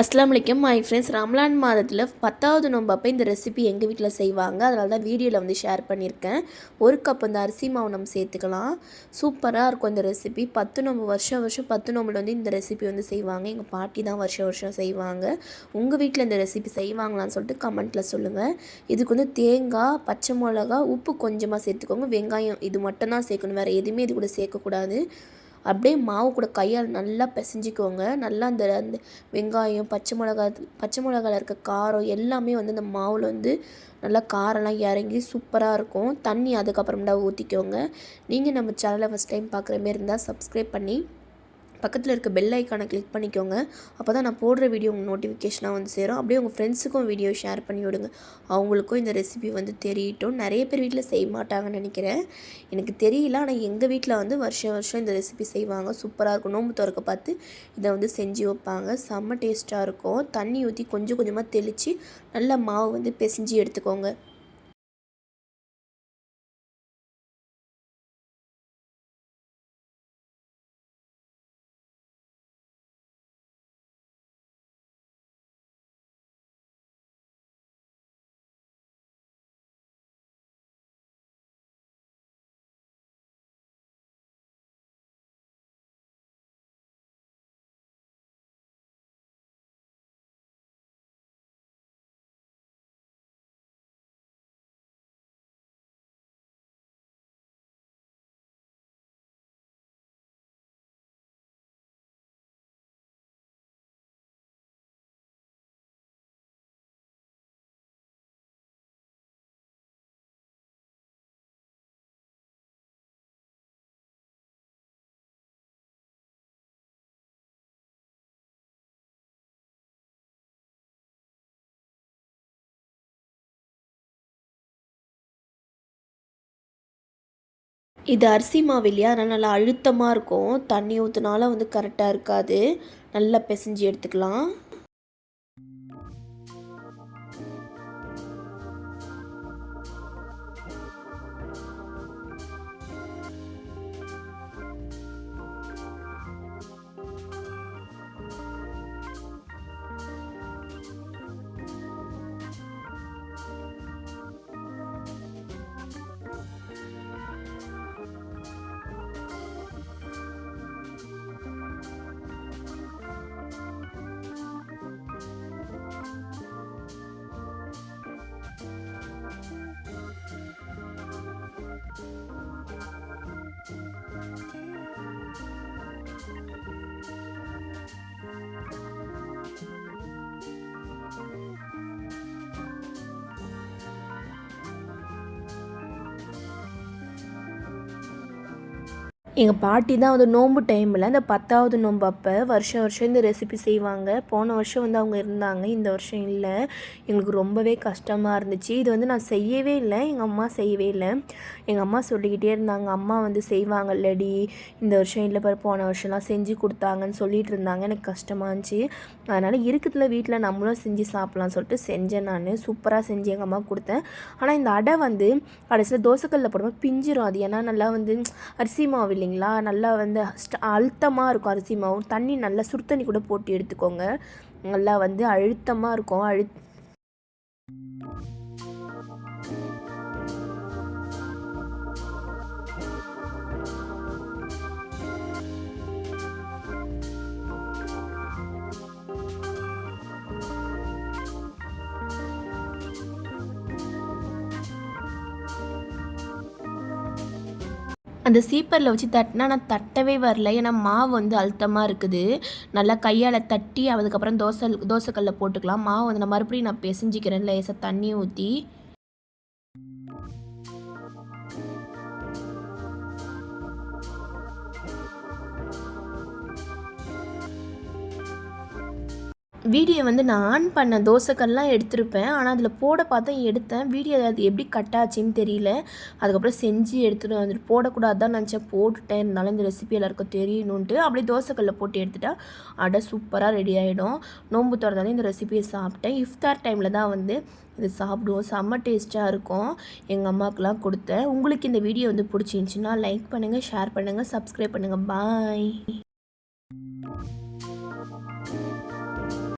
அஸ்லாம் வலைக்கம் my friends Ramzan மாதத்தில் பத்தாவது நோம்பப்போ இந்த ரெசிபி எங்கள் வீட்டில் செய்வாங்க? அதனால தான் வீடியோவில் வந்து ஷேர் பண்ணியிருக்கேன். ஒரு கப் இந்த அரிசி மாவு நம்ம சேர்த்துக்கலாம். சூப்பராக இருக்கும் இந்த ரெசிபி பத்து நோம்பு வருஷம் வருஷம் பத்து நோம்பில் வந்து இந்த ரெசிபி வந்து செய்வாங்க. எங்கள் பாட்டி தான் வருஷம் வருஷம் செய்வாங்க. உங்கள் வீட்டில் இந்த ரெசிபி செய்வாங்களான்னு சொல்லிட்டு கமெண்ட்டில் சொல்லுங்கள் இதுக்கு வந்து தேங்காய் பச்சை மிளகா உப்பு கொஞ்சமாக சேர்த்துக்கோங்க. வெங்காயம் இது மட்டும் தான் சேர்க்கணும். வேறு எதுவுமே இது கூட சேர்க்கக்கூடாது. அப்படியே மாவு கூட கையால் நல்லா பிசைஞ்சிக்கோங்க. நல்லா அந்த அந்த வெங்காயம் பச்சை மிளகா பச்சை மிளகாயில் இருக்க காரம் எல்லாமே வந்து அந்த மாவில் வந்து நல்லா காரெல்லாம் இறங்கி சூப்பராக இருக்கும். தண்ணி அதுக்கப்புறமேட்டா ஊற்றிக்கோங்க நீங்கள் நம்ம சேனலை ஃபஸ்ட் டைம் பார்க்குற மாரி இருந்தால் சப்ஸ்கிரைப் பண்ணி பக்கத்தில் இருக்க பெல் ஐக்கானை கிளிக் பண்ணிக்கோங்க. அப்போ தான் நான் போடுற வீடியோ உங்கள் நோட்டிஃபிகேஷனாக வந்து சேரும். அப்படியே உங்கள் ஃப்ரெண்ட்ஸுக்கும் வீடியோ ஷேர் பண்ணி விடுங்க. அவங்களுக்கும் இந்த ரெசிபி வந்து தெரியட்டும். நிறைய பேர் வீட்டில் செய்ய மாட்டாங்கன்னு நினைக்கிறேன். எனக்கு தெரியல. ஆனால் எங்கள் வீட்டில் வந்து வருஷம் வருஷம் இந்த ரெசிபி செய்வாங்க. சூப்பராக இருக்கும். நோம்பு திறக்க பார்த்து இதை வந்து செஞ்சு வைப்பாங்க. செம்ம டேஸ்ட்டாக இருக்கும். தண்ணி ஊற்றி கொஞ்சம் கொஞ்சமாக தெளித்து நல்லா மாவு வந்து பிசைஞ்சு எடுத்துக்கோங்க. இது அரிசி மாவு இல்லையா? அதனால் நல்லா அழுத்தமாக இருக்கும். தண்ணி ஊற்றினாலும் வந்து கரெக்டாக இருக்காது. நல்லா பிசைஞ்சி எடுத்துக்கலாம். எங்கள் பாட்டி தான் வந்து நோன்பு டைமில் அந்த பத்தாவது நோன்பு அப்போ வருஷம் வருஷம் இந்த ரெசிபி செய்வாங்க. போன வருஷம் வந்து அவங்க இருந்தாங்க. இந்த வருஷம் இல்லை. எங்களுக்கு ரொம்பவே கஷ்டமாக இருந்துச்சு. இது வந்து நான் செய்யவே இல்லை. எங்கள் அம்மா செய்யவே இல்லை. எங்கள் அம்மா சொல்லிக்கிட்டே இருந்தாங்க. அம்மா வந்து செய்வாங்க இல்லடி இந்த வருஷம் இல்லை பாரு போன வருஷம்லாம் செஞ்சு கொடுத்தாங்கன்னு சொல்லிட்டு இருந்தாங்க. எனக்கு கஷ்டமாக இருந்துச்சு. அதனால் இருக்கிறதுல வீட்டில் நம்மளும் செஞ்சு சாப்பிட்லாம்னு சொல்லிட்டு செஞ்சேன் நான். சூப்பராக செஞ்சு எங்கள் அம்மா கொடுத்தேன். ஆனால் இந்த அடை வந்து கடைசியில் தோசைக்கல்லில் போடும்போது பிஞ்சிரும். அது ஏன்னா நல்லா வந்து அரிசி மாவு இல்லைங்களா? நல்லா வந்து அழுத்தமாக இருக்கும் அரிசி மாவு. தண்ணி நல்லா சுடு தண்ணி கூட போட்டு எடுத்துக்கோங்க. நல்லா வந்து அழுத்தமாக இருக்கும். அழு அந்த சீப்பரில் வச்சு தட்டினா நான் தட்டவே வரல. ஏன்னா மாவு வந்து அழுத்தமாக இருக்குது. நல்லா கையால் தட்டி அதுக்கப்புறம் தோசை தோசைக்கல்லில் போட்டுக்கலாம். மாவு வந்து நான் மறுபடியும் நான் பிசைஞ்சிக்கிறேன். லேசாக தண்ணி ஊற்றி வீடியோ வந்து நான் ஆன் பண்ண தோசைக்கல்லாம் எடுத்திருப்பேன். ஆனால் அதில் போட பார்த்தா எடுத்தேன். வீடியோ அது எப்படி கட் ஆச்சுன்னு தெரியல. அதுக்கப்புறம் செஞ்சு எடுத்துகிட்டு வந்துட்டு போடக்கூடாது தான் நினச்சேன். போட்டுட்டேன். இருந்தாலும் இந்த ரெசிபி எல்லாருக்கும் தெரியணுன்ட்டு அப்படியே தோசைக்கல்ல போட்டு எடுத்துட்டா அடை சூப்பராக ரெடி ஆகிடும் நோம்பு திறந்தாலே இந்த ரெசிபியை சாப்பிட்டேன். இஃப்தார் டைமில் தான் வந்து இது சாப்பிடுவோம். செம்ம டேஸ்ட்டாக இருக்கும். எங்கள் அம்மாவுக்குலாம் கொடுத்தேன். உங்களுக்கு இந்த வீடியோ வந்து பிடிச்சிருந்துச்சின்னா லைக் பண்ணுங்கள் ஷேர் பண்ணுங்கள் சப்ஸ்கிரைப் பண்ணுங்கள் பாய்